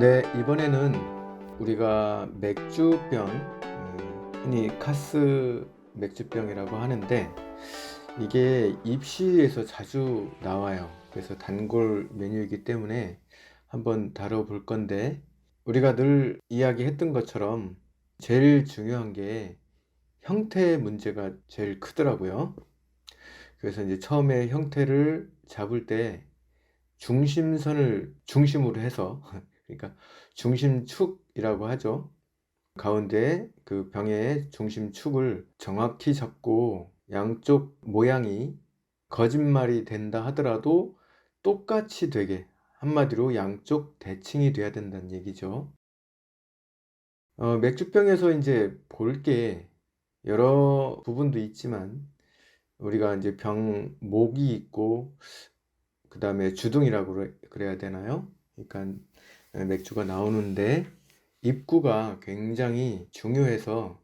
네, 이번에는 우리가 맥주병, 음, 흔히 카스 맥주병이라고 하는데 이게 입시에서 자주 나와요. 그래서 단골 메뉴이기 때문에 한번 다뤄볼 건데 우리가 늘 이야기했던 것처럼 제일 중요한 게 형태 문제가 제일 크더라고요. 그래서 이제 처음에 형태를 잡을 때 중심선을 중심으로 해서 그러니까 중심축이라고 하죠. 가운데 그 병의 중심축을 정확히 잡고 양쪽 모양이 거짓말이 된다 하더라도 똑같이 되게 한마디로 양쪽 대칭이 돼야 된다는 얘기죠. 어, 맥주병에서 이제 볼 게 여러 부분도 있지만 우리가 이제 병 목이 있고 그 다음에 주둥이라고 그래- 그래야 되나요? 그러니까 맥주가 나오는데 입구가 굉장히 중요해서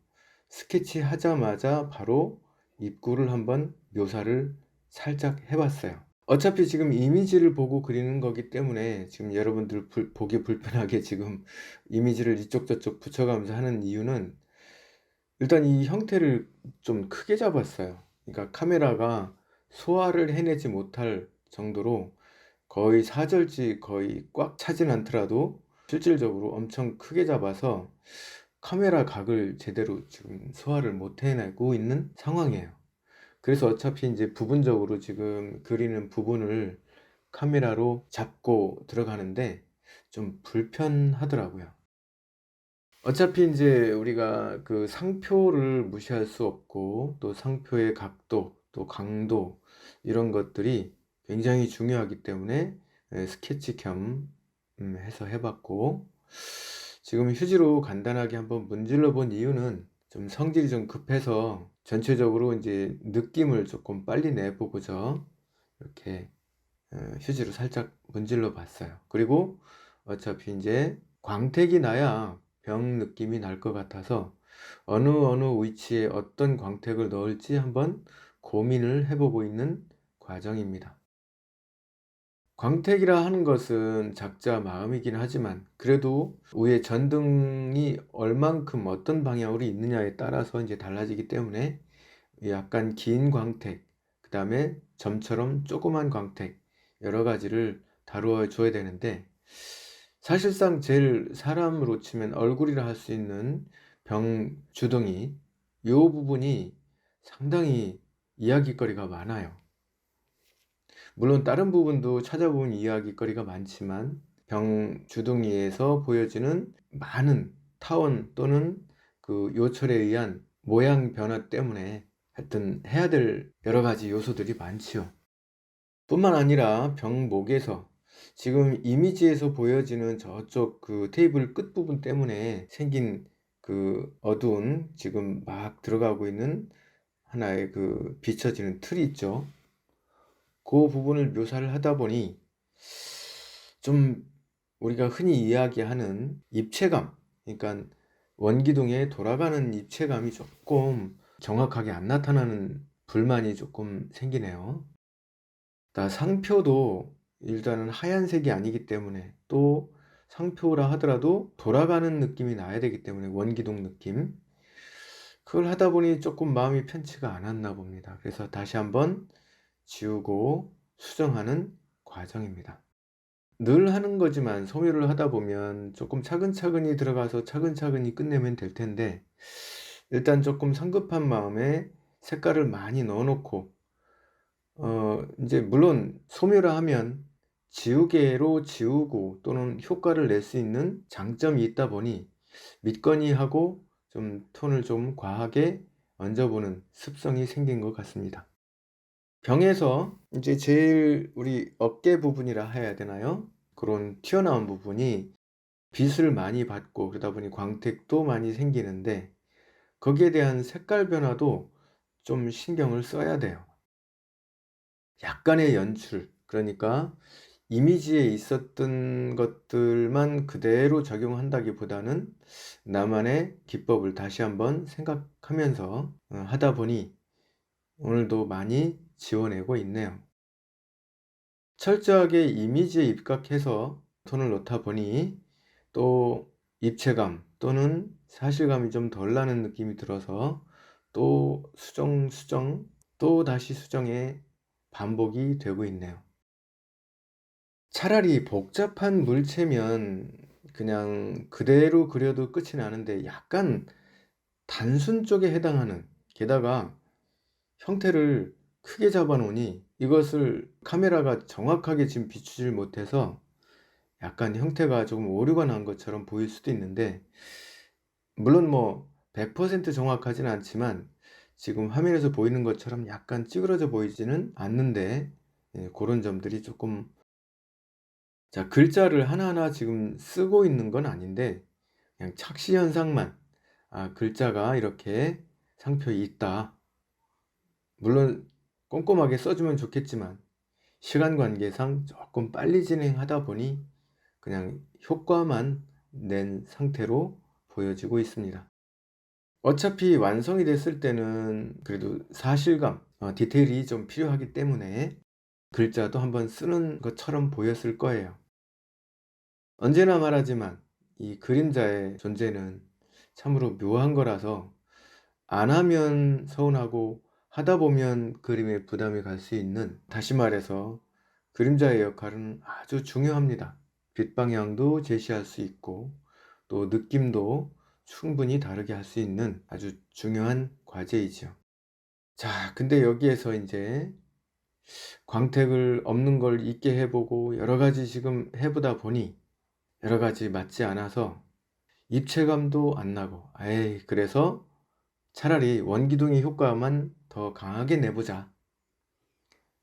스케치 하자마자 바로 입구를 한번 묘사를 살짝 해봤어요. 어차피 지금 이미지를 보고 그리는 거기 때문에 지금 여러분들 불- 보기 불편하게 지금 이미지를 이쪽 저쪽 붙여가면서 하는 이유는 일단 이 형태를 좀 크게 잡았어요. 그러니까 카메라가 소화를 해내지 못할 정도로 거의 사절지 거의 꽉 차진 않더라도 실질적으로 엄청 크게 잡아서 카메라 각을 제대로 지금 소화를 못 해내고 있는 상황이에요. 그래서 어차피 이제 부분적으로 지금 그리는 부분을 카메라로 잡고 들어가는데 좀 불편하더라고요. 어차피 이제 우리가 그 상표를 무시할 수 없고 또 상표의 각도 또 강도 이런 것들이 굉장히 중요하기 때문에 예, 스케치 겸 음, 해서 해봤고 지금 휴지로 간단하게 한번 문질러 본 이유는 좀 성질이 좀 급해서 전체적으로 이제 느낌을 조금 빨리 내보고죠 이렇게 어, 휴지로 살짝 문질러 봤어요 그리고 어차피 이제 광택이 나야 병 느낌이 날 것 같아서 어느 어느 위치에 어떤 광택을 넣을지 한번 고민을 해보고 있는 과정입니다. 광택이라 하는 것은 작자 마음이긴 하지만 그래도 위에 전등이 얼만큼 어떤 방향으로 있느냐에 따라서 이제 달라지기 때문에 약간 긴 광택, 그 다음에 점처럼 조그만 광택 여러 가지를 다루어 줘야 되는데 사실상 제일 사람으로 치면 얼굴이라 할 수 있는 병 주둥이 이 부분이 상당히 이야기거리가 많아요. 물론 다른 부분도 찾아보면 이야기거리가 많지만 병 주둥이에서 보여지는 많은 타원 또는 그 요철에 의한 모양 변화 때문에 하여튼 해야 될 여러 가지 요소들이 많지요. 뿐만 아니라 병목에서 지금 이미지에서 보여지는 저쪽 그 테이블 끝부분 때문에 생긴 그 어두운 지금 막 들어가고 있는 하나의 그 비춰지는 틀이 있죠. 그 부분을 묘사를 하다 보니 좀 우리가 흔히 이야기하는 입체감, 그러니까 원기둥에 돌아가는 입체감이 조금 정확하게 안 나타나는 불만이 조금 생기네요. 나 상표도 일단은 하얀색이 아니기 때문에 또 상표라 하더라도 돌아가는 느낌이 나야 되기 때문에 원기둥 느낌 그걸 하다 보니 조금 마음이 편치가 않았나 봅니다. 그래서 다시 한번 지우고 수정하는 과정입니다. 늘 하는 거지만 소묘를 하다 보면 조금 차근차근히 들어가서 차근차근히 끝내면 될 텐데 일단 조금 성급한 마음에 색깔을 많이 넣어놓고 어 이제 물론 소묘라 하면 지우개로 지우고 또는 효과를 낼 수 있는 장점이 있다 보니 믿거니 하고 좀 톤을 좀 과하게 얹어보는 습성이 생긴 것 같습니다. 병에서 이제 제일 우리 어깨 부분이라 해야 되나요? 그런 튀어나온 부분이 빛을 많이 받고 그러다 보니 광택도 많이 생기는데 거기에 대한 색깔 변화도 좀 신경을 써야 돼요. 약간의 연출, 그러니까 이미지에 있었던 것들만 그대로 적용한다기 보다는 나만의 기법을 다시 한번 생각하면서 어, 하다 보니 오늘도 많이 지워내고 있네요. 철저하게 이미지에 입각해서 톤을 놓다 보니 또 입체감 또는 사실감이 좀 덜 나는 느낌이 들어서 또 수정, 수정, 또 다시 수정의 반복이 되고 있네요. 차라리 복잡한 물체면 그냥 그대로 그려도 끝이 나는데 약간 단순 쪽에 해당하는 게다가 형태를 크게 잡아 놓으니 이것을 카메라가 정확하게 지금 비추질 못해서 약간 형태가 조금 오류가 난 것처럼 보일 수도 있는데 물론 뭐 100% 정확하진 않지만 지금 화면에서 보이는 것처럼 약간 찌그러져 보이지는 않는데 예, 그런 점들이 조금 자 글자를 하나하나 지금 쓰고 있는 건 아닌데 그냥 착시 현상만 아 글자가 이렇게 상표에 있다. 물론 꼼꼼하게 써주면 좋겠지만 시간 관계상 조금 빨리 진행하다 보니 그냥 효과만 낸 상태로 보여지고 있습니다. 어차피 완성이 됐을 때는 그래도 사실감, 어, 디테일이 좀 필요하기 때문에 글자도 한번 쓰는 것처럼 보였을 거예요. 언제나 말하지만 이 그림자의 존재는 참으로 묘한 거라서 안 하면 서운하고 하다 보면 그림에 부담이 갈 수 있는 다시 말해서 그림자의 역할은 아주 중요합니다. 빛 방향도 제시할 수 있고 또 느낌도 충분히 다르게 할 수 있는 아주 중요한 과제이죠. 자, 근데 여기에서 이제 광택을 없는 걸 있게 해보고 여러 가지 지금 해보다 보니 여러 가지 맞지 않아서 입체감도 안 나고, 에이, 그래서 차라리 원기둥의 효과만 더 강하게 내보자.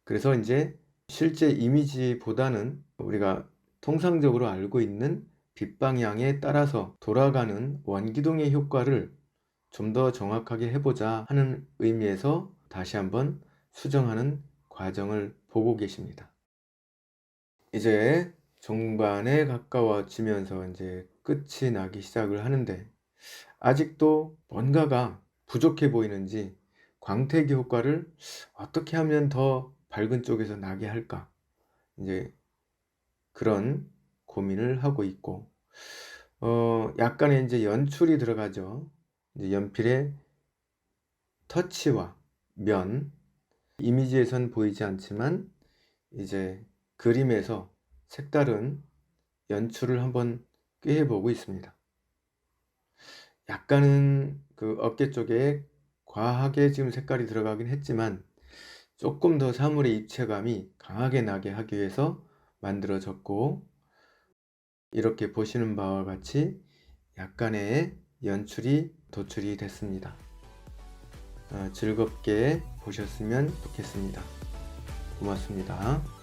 그래서 이제 실제 이미지보다는 우리가 통상적으로 알고 있는 빛 방향에 따라서 돌아가는 원기둥의 효과를 좀 더 정확하게 해보자 하는 의미에서 다시 한번 수정하는 과정을 보고 계십니다. 이제 종반에 가까워지면서 이제 끝이 나기 시작을 하는데 아직도 뭔가가 부족해 보이는지 광택의 효과를 어떻게 하면 더 밝은 쪽에서 나게 할까? 이제 그런 고민을 하고 있고, 어, 약간의 이제 연출이 들어가죠. 이제 연필의 터치와 면, 이미지에선 보이지 않지만, 이제 그림에서 색다른 연출을 한번 꾀해보고 있습니다. 약간은 그 어깨 쪽에 과하게 지금 색깔이 들어가긴 했지만 조금 더 사물의 입체감이 강하게 나게 하기 위해서 만들어졌고 이렇게 보시는 바와 같이 약간의 연출이 도출이 됐습니다. 어, 즐겁게 보셨으면 좋겠습니다. 고맙습니다.